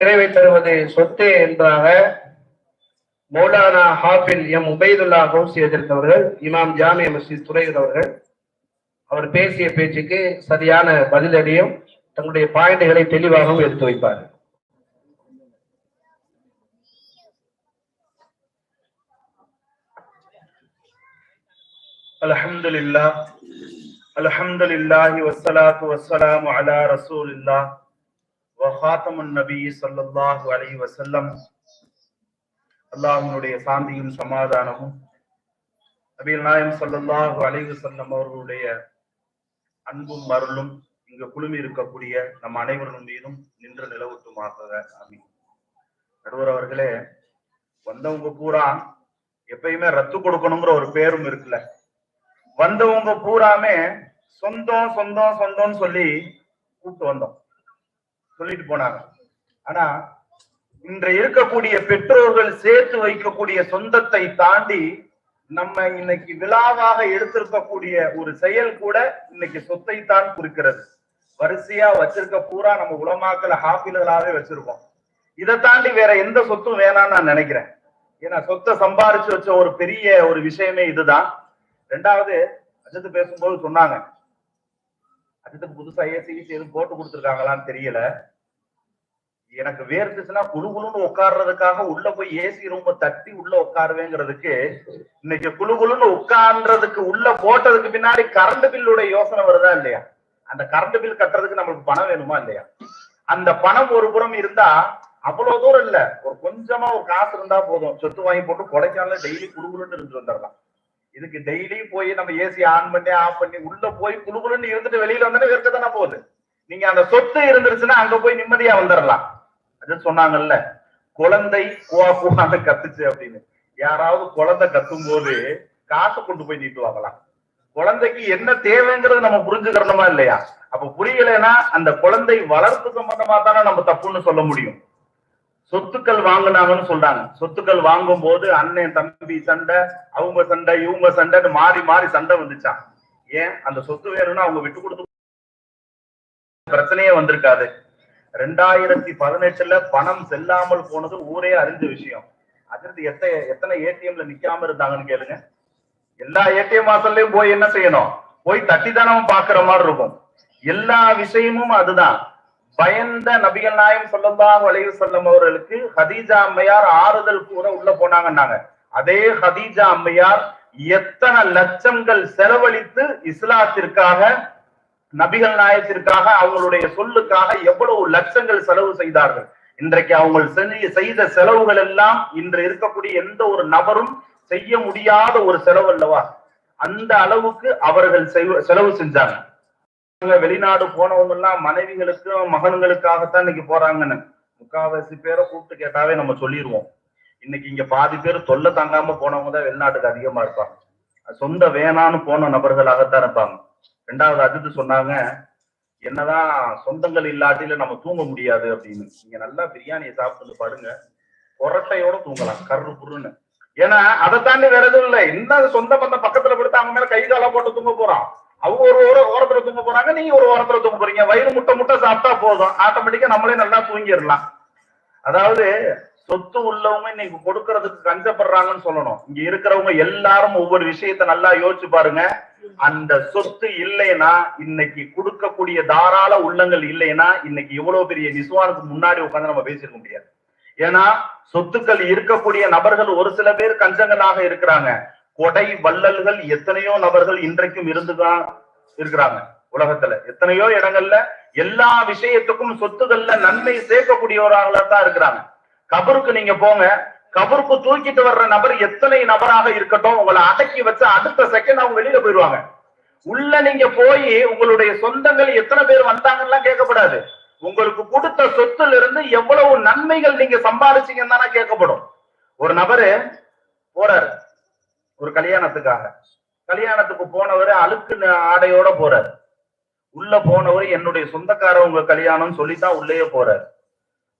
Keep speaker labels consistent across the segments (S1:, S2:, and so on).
S1: நிறைவை தருவது சொத்தே என்பதாக மௌலானா ஹாஃபில் எம் உபைதுல்லா கௌசி எதிர்த்தவர்கள் இமாம் ஜாமிய மஸ்ஜித் துறையூர் அவர்கள் அவர் பேசிய பேச்சுக்கு சரியான பதிலடியும் தங்களுடைய பாயிண்டுகளை தெளிவாகவும் எடுத்து வைப்பார்
S2: الحمد لله الحمد لله والصلاة والسلام على رسول الله வஹாத்தம் நபி சல்லாஹூ அலி வசல்லம் அல்லாஹினுடைய சாந்தியும் சமாதானமும். நபீல் நாயம் சல்லாஹூ அலி வசல்லம் அவர்களுடைய அன்பும் மருளும் இங்கு குழுமி இருக்கக்கூடிய நம் அனைவரும் மீதும் நின்று நிலவுட்டுமாக அமி நடுவர் அவர்களே வந்தவங்க பூரா எப்பயுமே ரத்து கொடுக்கணுங்கிற ஒரு பேரும் இருக்குல்ல. வந்தவங்க பூராமே சொந்தம் சொந்தம் சொந்தம்னு சொல்லி கூப்பிட்டு வந்தோம். சொல்லிட்டு போனாங்க. ஆனா இன்று இருக்கக்கூடிய பெற்றோர்கள் சேர்த்து வைக்கக்கூடிய சொந்தத்தை தாண்டி நம்ம இன்னைக்கு விழாவாக எடுத்திருக்கக்கூடிய ஒரு செயல் கூட இன்னைக்கு சொத்தை தான் குறிக்கிறது. வரிசையா வச்சிருக்க பூரா நம்ம உலமாக்கல ஹாஃபில்களாவே வச்சிருக்கோம். இதை தாண்டி வேற எந்த சொத்தும் வேணாம்னு நான் நினைக்கிறேன். ஏன்னா சொத்தை சம்பாரிச்சு வச்ச ஒரு பெரிய ஒரு விஷயமே இதுதான். ரெண்டாவது அஜித் பேசும்போது சொன்னாங்க அதுக்கு புதுசா ஏசி எதுவும் போட்டு கொடுத்துருக்காங்களான்னு தெரியல. எனக்கு வேர்த்துச்சுன்னா குழு குழுன்னு உட்கார்றதுக்காக உள்ள போய் ஏசி ரொம்ப தட்டி உள்ள உட்காருவேங்கிறதுக்கு இன்னைக்கு குழு குழுன்னு உட்கார்றதுக்கு உள்ள போட்டதுக்கு பின்னாடி கரண்ட் பில்லுடைய யோசனை வருதா இல்லையா? அந்த கரண்ட் பில் கட்டுறதுக்கு நம்மளுக்கு பணம் வேணுமா இல்லையா? அந்த பணம் ஒரு புறம் இருந்தா அவ்வளவு தூரம் இல்ல. ஒரு கொஞ்சமா ஒரு காசு இருந்தா போதும். சொத்து வாங்கி போட்டு கொடைக்கானல டெய்லி குடுகுலுன்னு இருந்து வந்துடலாம். இதுக்கு டெய்லி போய் நம்ம ஏசி ஆன் பண்ணி ஆஃப் பண்ணி உள்ள போய் குடுகுலுன்னு இருந்துட்டு வெளியில வந்தோடனே வேர்க்க தானே போகுது. நீங்க அந்த சொத்து இருந்துருச்சுன்னா அங்க போய் நிம்மதியா வந்துடலாம் அது சொன்னாங்கல்ல குழந்தை குவா குவான்னு கத்துச்சு அப்படின்னு. யாராவது குழந்தை கத்தும் போது காசை கொண்டு போய் நீட்டு வாங்கலாம். குழந்தைக்கு என்ன தேவைங்கிறது நம்ம புரிஞ்சுக்கிறணுமா இல்லையா? அப்ப புரியலைன்னா அந்த குழந்தை வளர்ப்பு சம்பந்தமா தானே நம்ம தப்புன்னு சொல்ல முடியும். சொத்துக்கள் வாங்கினாங்கன்னு சொல்றாங்க. சொத்துக்கள் வாங்கும் போது அண்ணன் தம்பி சண்டை அவங்க சண்டை இவங்க சண்டைன்னு மாறி மாறி சண்டை வந்துச்சான் ஏன்? அந்த சொத்து வேணும்னா அவங்க விட்டு கொடுத்து பிரச்சனையே வந்திருக்காது. ரெண்டாயிரத்தி பதினெட்டுல பணம் செல்லாமல் போனது ஊரே அறிஞ்ச விஷயம். அதிர்ந்து எத்தனை எத்தனை ஏடிஎம்ல நிக்காம இருந்தாங்கன்னு கேளுங்க. எல்லா ஏடிஎம் வாசல்லையும் போய் என்ன செய்யணும்? போய் தட்டி தானே பாக்குற மாதிரி இருக்கும். எல்லா விஷயமும் அதுதான். பயந்த நபிகள் நாயம் சொல்லலாம் வளைவு செல்லும் அவர்களுக்கு ஹதீஜா அம்மையார் ஆறுதல் கூற உள்ள போனாங்கன்னாங்க. அதே ஹதீஜா அம்மையார் எத்தனை லட்சங்கள் செலவழித்து இஸ்லாத்திற்காக நபிகள் நாயத்திற்காக அவங்களுடைய சொல்லுக்காக எவ்வளவு லட்சங்கள் செலவு செய்தார்கள். இன்றைக்கு அவங்க செய்த செலவுகள் எல்லாம் இன்று இருக்கக்கூடிய எந்த ஒரு நபரும் செய்ய முடியாத ஒரு செலவு அல்லவா? அந்த அளவுக்கு அவர்கள் செலவு செஞ்சாங்க. வெளிநாடு போனவங்க எல்லாம் மனைவிகளுக்கும் மகன்களுக்காகத்தான் இன்னைக்கு போறாங்கன்னு. முக்காவாசி பேரை கூப்பிட்டு கேட்டாவே நம்ம சொல்லிடுவோம் இன்னைக்கு இங்க பாதி பேர் தொல்லை தாங்காம போனவங்க தான் வெளிநாட்டுக்கு அதிகமா இருப்பாங்க. சொந்த வேணான்னு போன நபர்களாகத்தான் இருப்பாங்க. ரெண்டாவது அஜித் சொன்னாங்க என்னதான் சொந்தங்கள் இல்லாட்டில நம்ம தூங்க முடியாது அப்படின்னு. நீங்க நல்லா பிரியாணியை சாப்பிட்டு பாடுங்க. கொரட்டையோட தூங்கலாம். கரு புருன்னு ஏன்னா அதை தாண்டி வேற எதுவும் இல்லை. என்ன சொந்த பந்தம் பக்கத்துல கொடுத்து அவங்க மேல கை காலம் போட்டு தூங்க போறான்? அவங்க ஒரு ஒரு ஓரத்துல தூங்க போறாங்க நீங்க ஒரு ஓரத்துல தூங்க போறீங்க. வயிறு முட்டை முட்டை சாப்பிட்டா போதும். ஆட்டோமேட்டிக்கா நம்மளே நல்லா தூங்கிடலாம். அதாவது சொத்து உள்ளவங்க இன்னைக்கு கொடுக்கறதுக்கு கஞ்சப்படுறாங்கன்னு சொல்லணும். இங்க இருக்கிறவங்க எல்லாரும் ஒவ்வொரு விஷயத்த நல்லா யோசிச்சு பாருங்க. அந்த சொத்து இல்லைன்னா இன்னைக்கு கொடுக்கக்கூடிய தாராள உள்ளங்கள் இல்லைன்னா இன்னைக்கு இவ்வளவு பெரிய நிசுவானுக்கு முன்னாடி உட்காந்து நம்ம பேசியிருக்க முடியாது. ஏன்னா சொத்துக்கள் இருக்கக்கூடிய நபர்கள் ஒரு சில பேர் கஞ்சங்களாக இருக்கிறாங்க. கொடை வள்ளல்கள் எத்தனையோ நபர்கள் இன்றைக்கும் இருந்துதான் இருக்கிறாங்க உலகத்துல. எத்தனையோ இடங்கள்ல எல்லா விஷயத்துக்கும் சொத்துக்கள்ல நன்மை சேர்க்கக்கூடியவர்களா தான் இருக்கிறாங்க. கபருக்கு நீங்க போங்க. கபருக்கு தூக்கிட்டு வர்ற நபர் எத்தனை நபராக இருக்கட்டும் உங்களை அடக்கி வச்சு அடுத்த செகண்ட் அவங்க வெளியில போயிடுவாங்க. உள்ள நீங்க போய் உங்களுடைய சொந்தங்கள் எத்தனை பேர் வந்தாங்கலாம் கேட்கப்படாது. உங்களுக்கு கொடுத்த சொத்துல இருந்து எவ்வளவு நன்மைகள் நீங்க சம்பாதிச்சீங்கன்னு தானே கேட்கப்படும். ஒரு நபரு போறாரு. ஒரு கல்யாணத்துக்காக. கல்யாணத்துக்கு போனவர் அழுக்கு ஆடையோட போறாரு. உள்ள போனவர் என்னுடைய சொந்தக்காரவங்க கல்யாணம் சொல்லித்தான் உள்ளேயே போறாரு.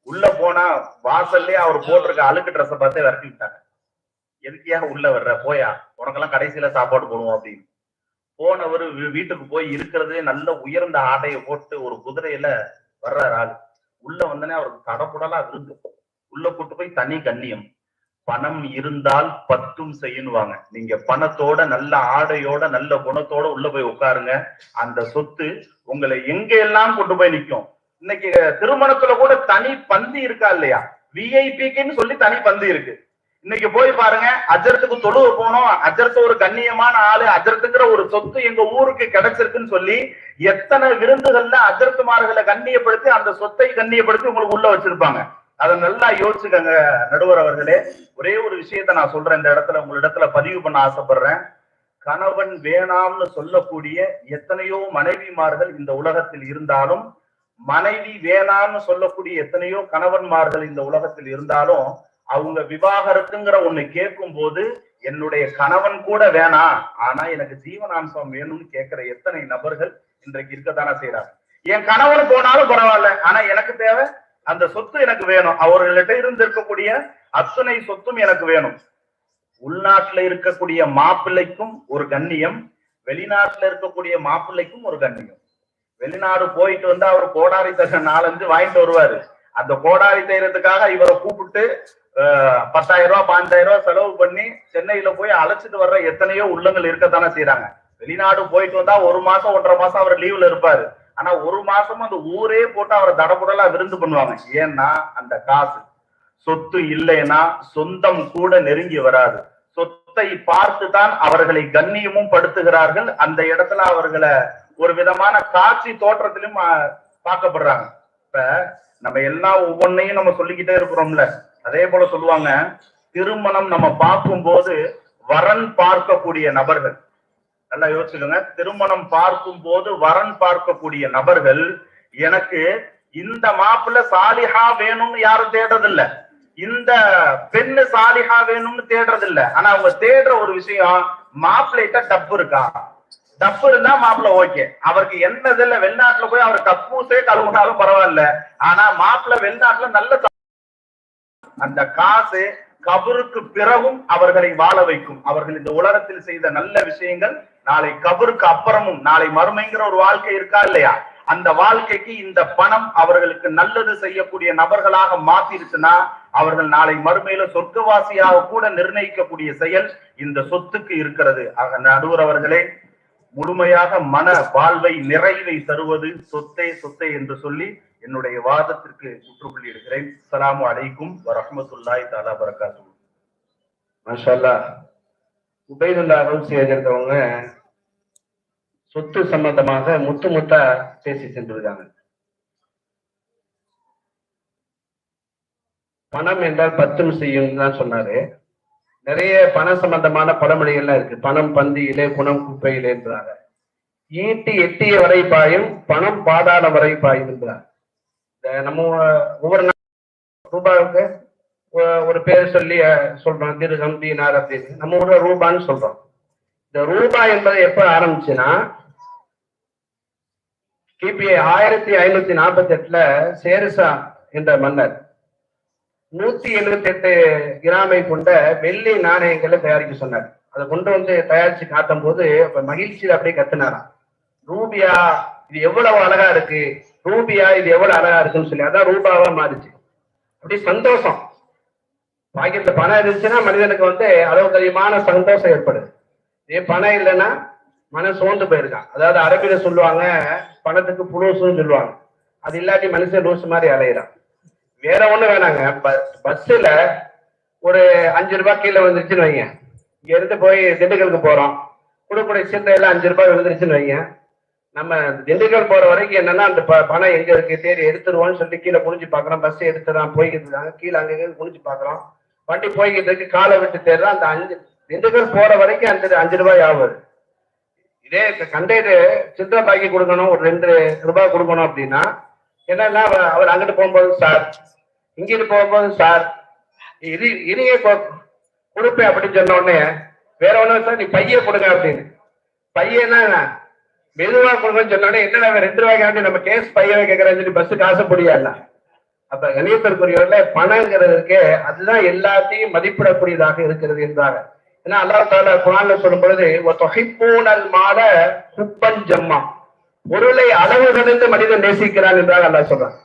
S2: உள்ள போனா வாசல்லே அவர் போட்டிருக்க அழுக்கு ட்ரெஸ்ஸை பார்த்தே விரட்டி விட்டாங்க. எதுக்கியா உள்ள வர்ற? போயா உனக்கெல்லாம் கடைசியில சாப்பாடு போடுவோம் அப்படின்னு. போனவர் வீட்டுக்கு போய் இருக்கிறதே நல்ல உயர்ந்த ஆடையை போட்டு ஒரு குதிரையில வர்றாரு ஆள். உள்ள வந்தனே அவருக்கு தடப்புடலா இருக்கு உள்ள கூட்டு போய் தனி கண்ணியம். பணம் இருந்தால் பத்தும் செய்யணுவாங்க நீங்க பணத்தோட நல்ல ஆடையோட நல்ல குணத்தோட உள்ள போய் உட்காருங்க. அந்த சொத்து உங்களை எங்க எல்லாம் கொண்டு போய் நிக்கும்? இன்னைக்கு திருமணத்துல கூட தனி பந்தி இருக்கா இல்லையா? விஐபிக்குன்னு சொல்லி தனி பந்தி இருக்கு. இன்னைக்கு போய் பாருங்க அஜரத்துக்கு தொழுவ போனோம். அஜரத்து ஒரு கண்ணியமான ஆளு. அஜரத்துங்கிற ஒரு சொத்து எங்க ஊருக்கு கிடைச்சிருக்குன்னு சொல்லி எத்தனை விருந்துகள்ல அஜரத்துமார்களை கண்ணியப்படுத்தி அந்த சொத்தை கண்ணியப்படுத்தி உங்களுக்கு உள்ள வச்சிருப்பாங்க. அதை நல்லா யோசிச்சுக்கங்க நடுவர் அவர்களே. ஒரே ஒரு விஷயத்த நான் சொல்றேன் இந்த இடத்துல உங்களிடத்துல பதிவு பண்ண ஆசைப்படுறேன். கணவன் வேணாம்னு சொல்லக்கூடிய எத்தனையோ மனைவிமார்கள் இந்த உலகத்தில் இருந்தாலும் மனைவி வேணாம்னு சொல்லக்கூடிய எத்தனையோ கணவன்மார்கள் இந்த உலகத்தில் இருந்தாலும் அவங்க விவாகரத்துங்கிற ஒண்ணு கேட்கும் போது என்னுடைய கணவன் கூட வேணாம் ஆனா எனக்கு ஜீவனாம்சம் வேணும்னு கேட்கிற எத்தனை நபர்கள் இன்றைக்கு இருக்கத்தானே செய்யறாங்க என் கணவன் போனாலும் பரவாயில்ல ஆனா எனக்கு தேவை அந்த சொத்து எனக்கு வேணும். அவர்களிட்ட இருந்து இருக்கக்கூடிய அத்தனை சொத்தும் எனக்கு வேணும். உள்நாட்டுல இருக்கக்கூடிய மாப்பிள்ளைக்கும் ஒரு கண்ணியம் வெளிநாட்டுல இருக்கக்கூடிய மாப்பிள்ளைக்கும் ஒரு கண்ணியம். வெளிநாடு போயிட்டு வந்து அவர் கோடாரி தர நாலஞ்சு வாங்கிட்டு வருவாரு. அந்த கோடாரி தைரத்துக்காக இவரை கூப்பிட்டு பத்தாயிரம் ரூபாய் பாஞ்சாயிரம் ரூபாய் செலவு பண்ணி சென்னையில போய் அழைச்சிட்டு வர்ற எத்தனையோ உள்ளங்கள் இருக்கத்தானே செய்யறாங்க வெளிநாடு போயிட்டு வந்தா ஒரு மாசம் ஒன்றரை மாசம் அவர் லீவ்ல இருப்பாரு. ஆனா ஒரு மாசம் அந்த ஊரே போட்டு அவரை தடபுடலா விருந்து பண்ணுவாங்க. ஏன்னா அந்த காசு. சொத்து இல்லைன்னா சொந்தம் கூட நெருங்கி வராது. சொத்தை பார்த்து தான் அவர்களை கண்ணியமும் படுத்துகிறார்கள். அந்த இடத்துல அவர்களை ஒரு விதமான காட்சி தோற்றத்திலும் பார்க்கப்படுறாங்க. இப்ப நம்ம எல்லா ஒவ்வொன்னையும் நம்ம சொல்லிக்கிட்டே இருக்கிறோம்ல. அதே போல சொல்லுவாங்க திருமணம் நம்ம பார்க்கும் போது வரன் பார்க்கக்கூடிய நபர்கள். நல்லா யோசிச்சுக்கோங்க. திருமணம் பார்க்கும் போது வரன் பார்க்கக்கூடிய நபர்கள் எனக்கு இந்த மாப்பிள்ள சாலிஹா வேணும்னு யாரும் தேடுறதில்ல. இந்த பெண்ணு சாலிஹா வேணும்னு தேடுறதில்ல. ஆனா அவங்க தேடுற ஒரு விஷயம் மாப்பிள்ளைகிட்ட டப்பு இருக்கா? டப்பு இருந்தா மாப்பிள்ள ஓகே. அவருக்கு என்ன இதுல வெளிநாட்டுல போய் அவர் கப்பூசே கழுவுனாலும் பரவாயில்ல. ஆனா மாப்பிள்ள வெளிநாட்டுல நல்ல அந்த காசு கபருக்கு பிறகும் அவர்களை வாழ வைக்கும். அவர்கள் இந்த உலகத்தில் செய்த நல்ல விஷயங்கள் நாளை கபருக்கு அப்புறமும் நாளை மறுமைங்கிற ஒரு வாழ்க்கை இருக்கா இல்லையா? அந்த வாழ்க்கைக்கு இந்த பணம் அவர்களுக்கு நல்லது செய்யக்கூடிய நபர்களாக மாத்திருச்சுன்னா அவர்கள் நாளை மறுமையில சொர்க்கவாசியாக கூட நிர்ணயிக்கக்கூடிய செயல் இந்த சொத்துக்கு இருக்கிறது. ஆக நடுவர் அவர்களே முழுமையாக மன வாழ்வை நிறைவை தருவது சொத்தே சொத்தே என்று சொல்லி என்னுடைய வாதத்திற்கு முற்றுப்புள்ளி இடுகிறேன் அஸ்லாம் அலைக்கும் வரமத்துல்லாய் தாலா பரக்காத்து
S1: மாஷல்லா உபயதுல்லா ரவுசி எழுதிருந்தவங்க சொத்து சம்பந்தமாக முத்து முத்தா பேசி சென்றிருக்காங்க. பணம் என்றால் பத்தும் செய்யும் தான் சொன்னாரு. நிறைய பண சம்பந்தமான பழமொழிகள்லாம் இருக்கு. பணம் பந்தியிலே குணம் குப்பையிலே என்றாங்க. ஈட்டி எட்டிய வரை பாயும் பணம் பாதாள வரை பாயும் என்றார். இந்த நம்ம ஒவ்வொரு நாள் ரூபாவுக்கு ஒரு பேர் சொல்லி சொல்றோம் சொல்றோம். திருகம் தீனார் அப்படின்னு. நம்ம ஊர்ல ரூபான்னு சொல்றோம். ரூபா ரூபாய் என்பது எப்ப ஆரம்பிச்சுன்னா கிபி ஆயிரத்தி ஐநூத்தி நாற்பத்தி எட்டுல சேரிசா என்ற மன்னர் நூத்தி எழுபத்தி எட்டு கிராமை கொண்ட வெள்ளி நாணயங்களை தயாரிக்க சொன்னார். அதை கொண்டு வந்து தயாரிச்சு காட்டும் போது அப்ப மகிழ்ச்சியில் அப்படியே கத்துனாராம். ரூபியா இது எவ்வளவு அழகா இருக்கு? ரூபியா இது எவ்வளவு அழகா இருக்குன்னு சொல்லி அதான் ரூபாவா மாறிச்சு. அப்படி சந்தோஷம். பாக்கெட்ல பணம் இருந்துச்சுன்னா மனிதனுக்கு வந்து அளவுக்கு அதிகமான சந்தோஷம் ஏற்படுது. இதே பணம் இல்லைன்னா மன சோர்ந்து போயிருக்கான். அதாவது அரபியில சொல்லுவாங்க பணத்துக்கு புலூசுன்னு சொல்லுவாங்க. அது இல்லாட்டி மனுஷன் லூசு மாதிரி அலையிறான். வேற ஒண்ணு வேணாங்க. பஸ்ஸுல ஒரு அஞ்சு ரூபாய் கீழே வந்துருச்சுன்னு வைங்க. இங்க இருந்து போய் திண்டுக்கலுக்கு போறோம். கொடுக்கூடிய சில்லறை எல்லாம் அஞ்சு ரூபாய் விழுந்துருச்சுன்னு வைங்க. நம்ம திண்டுக்கல் போற வரைக்கும் என்னன்னா அந்த பணம் எங்க இருக்கு தேடி எடுத்துருவோம்னு சொல்லிட்டு கீழே குனிஞ்சு பாக்குறோம். பஸ் எடுத்துறான் போய்கிட்டு இருக்காங்க. கீழே அங்க இங்க குனிஞ்சு பாக்குறோம். வண்டி போய்கிட்டு இருக்கு. காலை விட்டு தேடுறோம். அந்த அஞ்சு திண்டுக்கல் போற வரைக்கும் அஞ்சு அஞ்சு ரூபாய் ஆகுது. இதே கண்டக்டர் சில்லறை பாக்கி கொடுக்கணும் ஒரு ரெண்டு ரூபாய் கொடுக்கணும் அப்படின்னா என்னன்னா அவர் அங்கிட்டு போகும்போது சார் இங்கிட்டு போகும்போது சார் இது இனிய கொடுப்பேன் அப்படின்னு சொன்ன உடனே வேற ஒண்ணும் சார் நீ பைய கொடுங்க அப்படின்னு. பையனா என்ன? மெதுவா கொடுங்கன்னு சொன்ன உடனே என்னடா ரெண்டு ரூபாய்க்காண்டி நம்ம கேஸ் பையவை கேட்கறேன்னு சொல்லி பஸ் காசு முடியல அப்ப கணியத்திற்குரியவர்கள பணங்கிறது இருக்கே அதுதான் எல்லாத்தையும் மதிப்பிடக்கூடியதாக இருக்கிறது என்றாங்க ஏன்னா அல்லா தால குரான்ல சொல்லும் பொழுது தொகைப்பூனல் குப்பன் ஜம்மா. பொருளை அளவு கடந்து மனிதன் நேசிக்கிறான் என்றால் அல்லாஹ் சொல்றான்.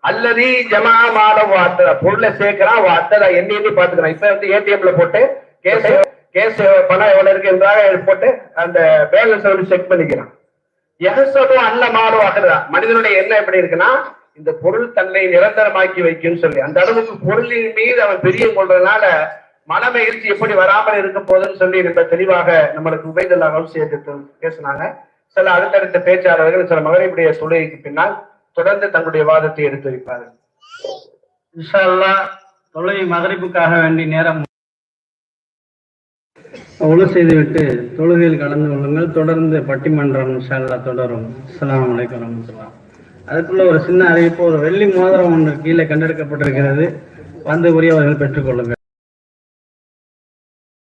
S1: அல்லது ஜமா மாட வாத்த பொருளை சேர்க்கிறான் வாத்த எண்ணி எண்ணி பாத்துக்கிறான் இப்ப வந்து ஏடிஎம்ல போட்டு கேஸ் கேஸ் பணம் எவ்வளவு இருக்கு என்றாக போட்டு அந்த பேலன்ஸ் வந்து செக் பண்ணிக்கிறான். எகசதும் அல்ல மாடு ஆகுறதா மனிதனுடைய எண்ணம் எப்படி இருக்குன்னா இந்த பொருள் தன்னை நிரந்தரமாக்கி வைக்கும்னு சொல்லி. அந்த அளவுக்கு பொருளின் மீது அவன் பெரிய கொள்றதுனால மனமகிழ்ச்சி எப்படி வராமல் இருக்க போதுன்னு சொல்லி ரொம்ப தெளிவாக நம்மளுக்கு உபயதல்லாகவும் சேர்த்து பேசினாங்க. சில அடுத்தடுத்த பேச்சாளர்கள் சில மகரிபுடைய தொழுகைக்கு பின்னால் தொடர்ந்து தங்களுடைய வாதத்தை எடுத்து வைப்பார்கள்
S3: இன்ஷா தொழுகை மகரிப்புக்காக வேண்டி நேரம் ஒழு செய்துவிட்டு தொழுகையில் கலந்து கொள்ளுங்கள். தொடர்ந்து பட்டிமன்றம் இன்ஷா தொடரும். அஸ்ஸலாமு அலைக்கும் அதுக்குள்ள ஒரு சின்ன அறிவிப்பு ஒரு வெள்ளி மோதிரம் ஒன்று கீழே கண்டெடுக்கப்பட்டிருக்கிறது. வந்து உரியவர்கள் பெற்றுக்கொள்ளுங்கள்